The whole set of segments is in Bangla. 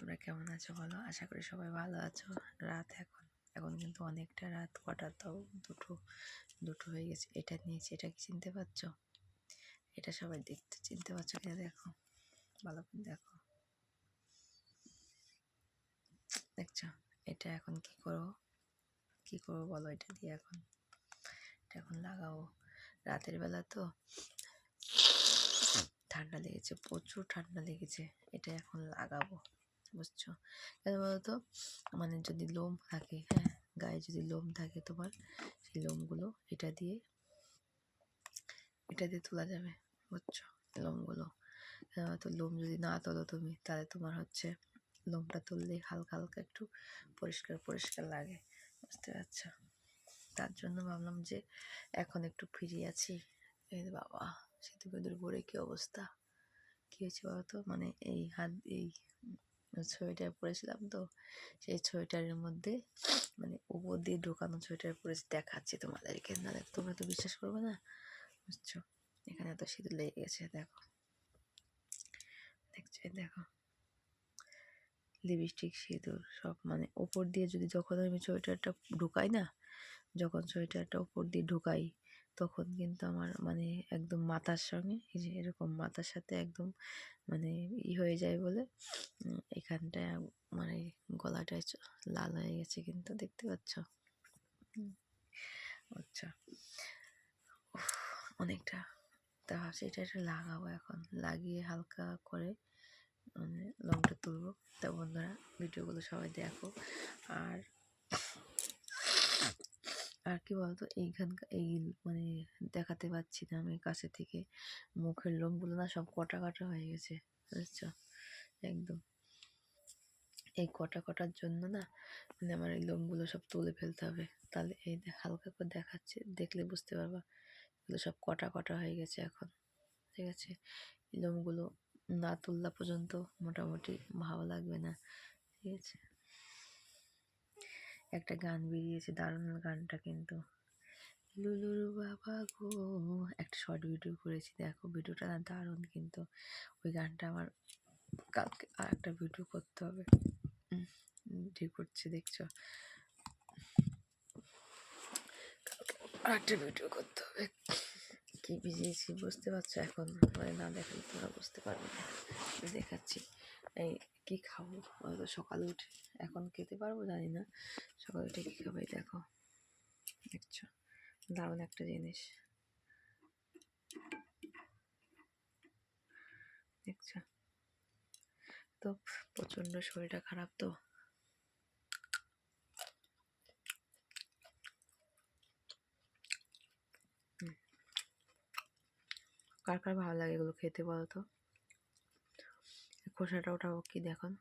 তোমরা কেমন আছো বলো? আশা করি সবাই ভালো আছো। রাত এখন এখন কিন্তু অনেকটা রাত কটা তাও দুটো দুটো হয়ে গেছে। এটা নিয়েছি এটা কি চিনতে পারছ? এটা সবাই দেখতে চিনতে পারছ কিনা দেখো, ভালো করে দেখো। দেখছ? এটা এখন কি করব? কি করব বলো এটা দিয়ে এখন? এটা এখন লাগাবো। রাতের বেলা তো ঠান্ডা লেগেছে, প্রচুর ঠান্ডা লেগেছে। এটা এখন লাগাবো। বুঝছ? কেন বলতো মানে যদি লোম থাকে হ্যাঁ গায়ে যদি লোম থাকে তোমার, সেই লোমগুলো এটা দিয়ে এটা দিয়ে তোলা যাবে, বুঝছ? লোমগুলো। তো লোম যদি না তোলো তুমি, তাহলে তোমার হচ্ছে লোমটা তুললে হালকা হালকা একটু পরিষ্কার পরিষ্কার লাগে, বুঝতে পারছ? তার জন্য ভাবলাম যে এখন একটু ফ্রি আছি। বাবা সেতু বেদুর পরে কী অবস্থা? কী হয়েছে বলতো? মানে এই হাত, এই সোয়েটার পরেছিলাম তো, সেই সোয়েটারের মধ্যে মানে উপর দিয়ে ঢোকানো সোয়েটার পরে দেখাচ্ছি তোমাদেরকে। নাহলে তোমরা তো বিশ্বাস করবে না, বুঝছ? এখানে এত সিঁদুর লেগে গেছে, দেখো। দেখছ দেখো। লিপস্টিক, সিঁদুর, সব মানে ওপর দিয়ে যদি যখন আমি সোয়েটারটা ঢুকাই না, যখন সোয়েটারটা ওপর দিয়ে ঢুকাই, তখন কিন্তু আমার মানে একদম মাথার সঙ্গে, এই যে এরকম মাথার সাথে একদম মানে ই হয়ে যায় বলে এখানটায় মানে গলাটায় লাল হয়ে গেছে কিন্তু, দেখতে পাচ্ছ? আচ্ছা। অনেকটা। তা সেটা একটা লাগাবো এখন। লাগিয়ে হালকা করে মানে লংটা তুলবো। তা বন্ধুরা, ভিডিওগুলো সবাই দেখো। আর আর কি বলতো এইখানকার এই মানে দেখাতে পাচ্ছি না আমি কাছে থেকে। মুখের লোমগুলো না সব কটা কাটা হয়ে গেছে, বুঝছ? একদম। এই কটা কটার জন্য না মানে আমার এই লোমগুলো সব তুলে ফেলতে হবে। তাহলে এই হালকা করে দেখাচ্ছে, দেখলে বুঝতে পারবা। এগুলো সব কটা কটা হয়ে গেছে এখন, ঠিক আছে? এই লোমগুলো না তুললা পর্যন্ত মোটামুটি ভালো লাগবে না, ঠিক আছে? একটা গান বেরিয়েছে, দারুণ গানটা কিন্তু। লুলুর বাবা গো, একটা শর্ট ভিডিও করেছি, দেখো ভিডিওটা না দারুণ কিন্তু। ওই গানটা আমার কালকে আর একটা ভিডিও করতে হবে। ভিডিও করছি, দেখছ? আর একটা ভিডিও করতে হবে। কি ভিজিয়েছি বুঝতে পারছ? এখন মানে না দেখলে তোমরা বুঝতে পারবে না। দেখাচ্ছি। এই কী খাব? হয়তো সকালে উঠে এখন খেতে পারব জানি না। সকালে উঠে কী খাবে দেখো। দেখছ? দারুণ একটা জিনিস দেখছ তো প্রচণ্ড শরীরটা খারাপ তো। কার কার ভালো লাগে এগুলো খেতে বলো তো? খোসাটা ওঠাবো কি দেখুন।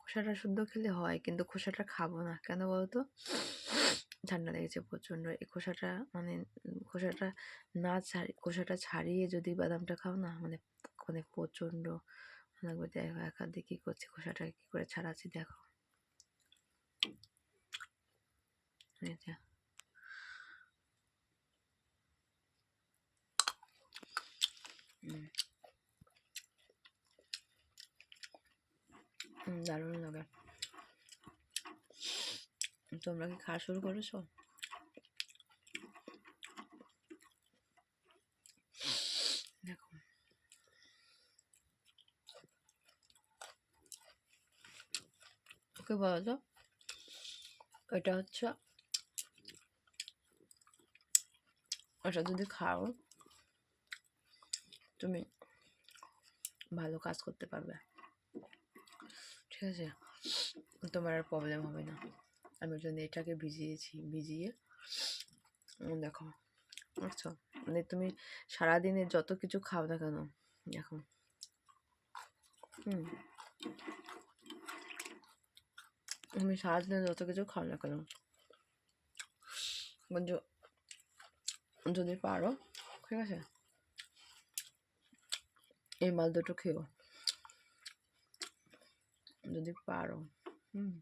খোসাটা শুদ্ধ খেলে হয়, কিন্তু খোসাটা খাব না। কেন বলতো ঠান্ডা লেগেছে প্রচণ্ড। এই খোসাটা মানে খোসাটা না ছাড়ি, খোসাটা ছাড়িয়ে যদি বাদামটা খাও না মানে মানে প্রচণ্ড। লাগবে দেখো একা দিয়ে কী করছি খোসাটা কী করে ছাড়াচ্ছি দেখো। দারুণ লাগে। তোমরা কি খাওয়া শুরু করেছ? দেখো। ওকে বলো এটা হচ্ছে ওটা যদি খাও, তুমি ভালো কাজ করতে পারবে। ঠিক আছে? তোমার আর প্রবলেম হবে না। আমি ওই জন্য এটাকে ভিজিয়েছি, ভিজিয়ে। দেখো, বুঝছ? মানে তুমি সারাদিনে যত কিছু খাও না কেন এখন হুম। তুমি সারাদিনে যত কিছু খাও না কেন যদি পারো, ঠিক আছে? এই মাল দুটো খেও যদি পারো, হুম।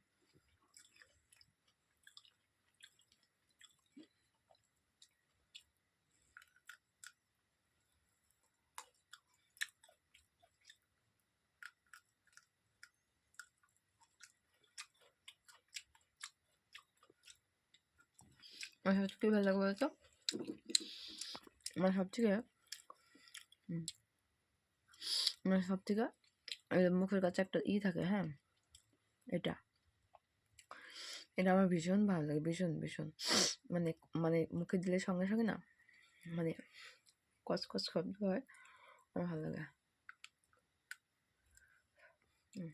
আমার সবচেয়ে কী ভালো লাগে বলতো? আমার সবথেকে আমার সবথেকে মুখের কাছে একটা ই থাকে হ্যাঁ এটা এটা আমার ভীষণ ভালো লাগে, ভীষণ ভীষণ। মানে মানে মুখে দিলে সঙ্গে সঙ্গে না মানে কসকস শব্দ হয়, আমার ভালো লাগে। হুম।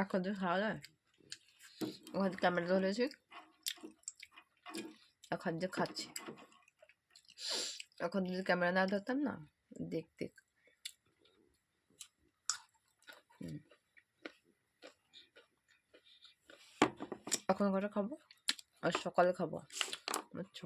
এখন তো খাওয়া যায় ওখানে ক্যামেরা ধরেছি এখন যে খাচ্ছি এখন যদি ক্যামেরা না ধরতাম না দেখতে হুম। এখন কটা খাব আর সকালে খাব বুঝছ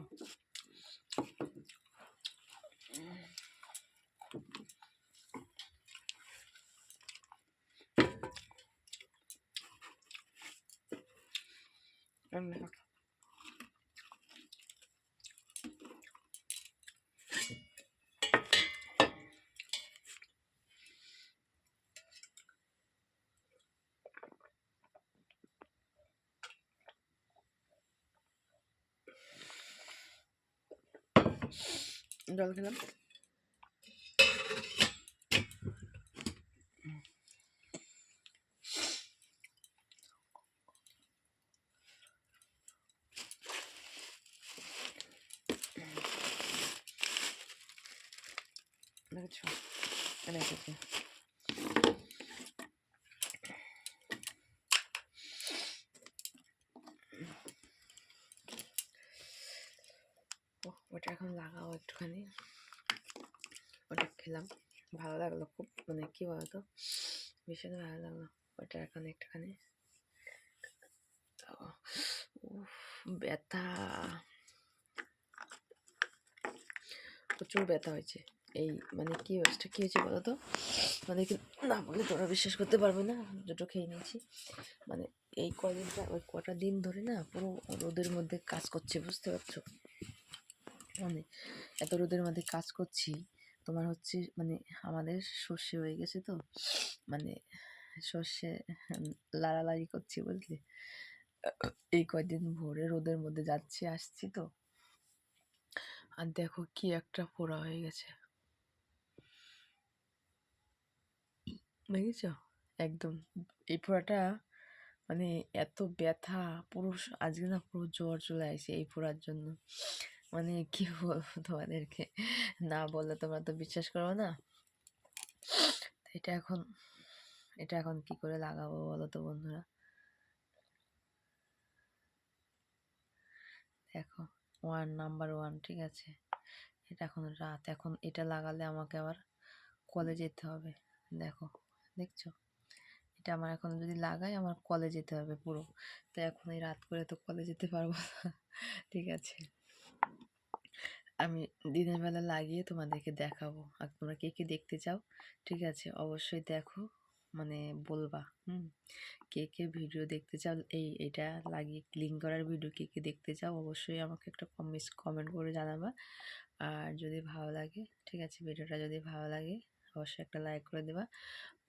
Önüne bak. Dalgınım. দেখেছ রেখেছি ওটা এখন লাগাও একটুখানি। ওটা খেলাম, ভালো লাগল খুব মানে কি বলতো? ভীষণ ভালো লাগল ওটা এখন একটুখানি। ব্যথা। প্রচুর ব্যথা হয়েছে। এই মানে কি হয়েছে কি হয়েছে বলো তো মানে কি, না বলে তোরা বিশ্বাস করতে পারবে না দুটো খেয়ে নিয়েছি। মানে এই কদিনটা, ওই কটা দিন ধরে না পুরো রোদের মধ্যে কাজ করছে, বুঝতে পারছ? মানে এত রোদের মধ্যে কাজ করছি, তোমার হচ্ছে মানে আমাদের সর্ষে হয়ে গেছে তো মানে সর্ষে লাড়ালাড়ি করছি বুঝলি? এই কয়দিন ভোরে রোদের মধ্যে যাচ্ছি, আসছি তো। আর দেখো কি একটা ফোড়া হয়ে গেছে। দেখেছ? একদম। এই ফোড়াটা মানে এত ব্যথা, পুরো আজকে না পুরো জ্বর চলে আসে এই ফোড়ার জন্য। মানে কি বলব তোমাদেরকে? না বললে তোমরা তো বিশ্বাস করো না। এটা এখন এটা এখন কি করে লাগাবো বলো তো বন্ধুরা? দেখো ওয়ান নাম্বার ওয়ান ঠিক আছে? এটা এখন রাত, এখন এটা লাগালে আমাকে আবার কলে যেতে হবে। দেখো। দেখছ? এটা আমার এখন যদি লাগাই আমার কলে যেতে হবে পুরো। তো এখন এই রাত করে তো কলে যেতে পারব না। ঠিক আছে। আমি দিনের বেলা লাগিয়ে তোমাদেরকে দেখাবো। আর তোমরা কে কে দেখতে চাও? ঠিক আছে, অবশ্যই দেখো। মানে বলবা, হুম? কে কে ভিডিও দেখতে চাও? এই, এটা লাগিয়ে ক্লিন করার ভিডিও কে কে দেখতে চাও? অবশ্যই আমাকে একটা কমেন্ট কমেন্ট করে জানাবা। আর যদি ভালো লাগে, ঠিক আছে ভিডিওটা যদি ভালো লাগে অবশ্যই একটা লাইক করে দেবা।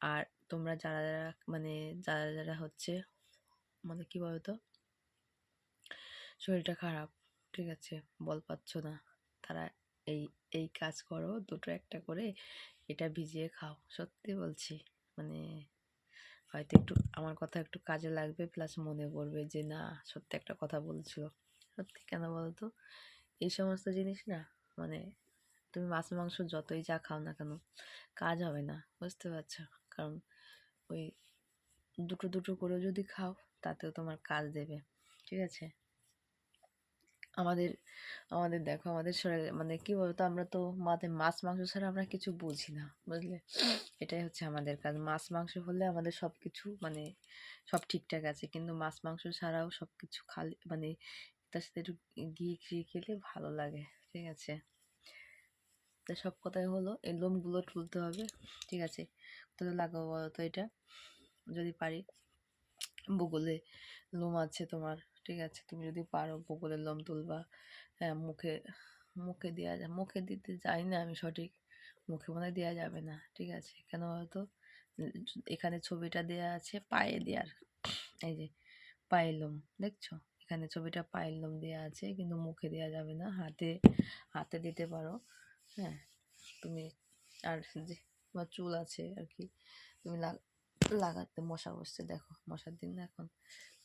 আর তোমরা যারা যারা মানে যারা যারা হচ্ছে মানে কি বলতো? শরীরটা খারাপ, ঠিক আছে? বল পাচ্ছ না, তারা এই এই কাজ করো, দুটো একটা করে এটা ভিজিয়ে খাও, সত্যি বলছি। মানে হয়তো একটু, আমার কথা একটু কাজে লাগবে প্লাস মনে পড়বে যে না, সত্যি একটা কথা বলছিল। সত্যি কেন বলতো? এই সমস্ত জিনিস না মানে তুমি মাছ মাংস যতই যা খাও না কেন, কাজ হবে না, বুঝতে পারছ? কারণ ওই দুটো দুটো করে যদি খাও, তাতেও তোমার কাজ দেবে, ঠিক আছে? আমাদের আমাদের দেখো, আমাদের শরীরে মানে কি বলতো, আমরা তো মাঝে মাছ, মাংস ছাড়া আমরা কিছু বুঝি না, বুঝলে? এটাই হচ্ছে আমাদের কাজ, মাছ, মাংস হলে আমাদের সব কিছু মানে সব ঠিকঠাক আছে, কিন্তু মাছ, মাংস ছাড়াও সব কিছু খালি মানে তার সাথে একটু ঘি খেলে ভালো লাগে, ঠিক আছে? তা সব কথাই হলো। এই লোমগুলো তুলতে হবে, ঠিক আছে? কোথায় লাগাবো তো এটা? যদি পারি। বগলে লোম আছে তোমার, ঠিক আছে? তুমি যদি পারো বগলের লোম তুলবা। হ্যাঁ মুখে মুখে দেওয়া যায়। মুখে দিতে যাই না আমি সঠিক। মুখে মনে দেওয়া যাবে না, ঠিক আছে? কেন বলতো এখানে ছবিটা দেয়া আছে পায়ে দেওয়ার এই যে পায়ের লোম, দেখছ? এখানে ছবিটা পায়ের লোম দেওয়া আছে, কিন্তু মুখে দেওয়া যাবে না। হাতে হাতে দিতে পারো। হ্যাঁ তুমি আর যে তোমার চুল আছে আর কি তুমি লাগ, লাগাতে, মশা বসছে, দেখো, মশার দিন না এখন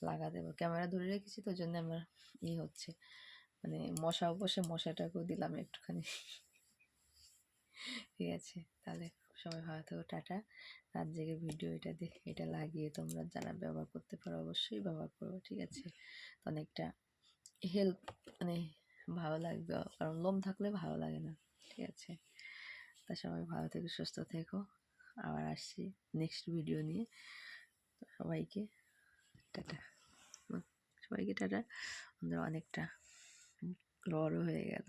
পারো ক্যামেরা ধরে রেখেছি তো জন্য আমার ই হচ্ছে। মানে মশা বসে মশাটাকেও দিলাম একটুখানি। ঠিক আছে, তাহলে সবাই ভালো থাকো, টাটা। রাত জেগে ভিডিও এটা দিয়ে এটা লাগিয়ে তোমরা যারা ব্যবহার করতে পারো অবশ্যই ব্যবহার করো, ঠিক আছে? অনেকটা হেল্প মানে ভালো লাগবে, কারণ লোম থাকলে ভালো লাগে না। ঠিক আছে। তা সবাই ভালো থেকো, সুস্থ থেকো। আবার আসছি নেক্সট ভিডিও নিয়ে। সবাইকে টাটা। সবাইকে টাটা। আমাদের অনেকটা বড় হয়ে গেল।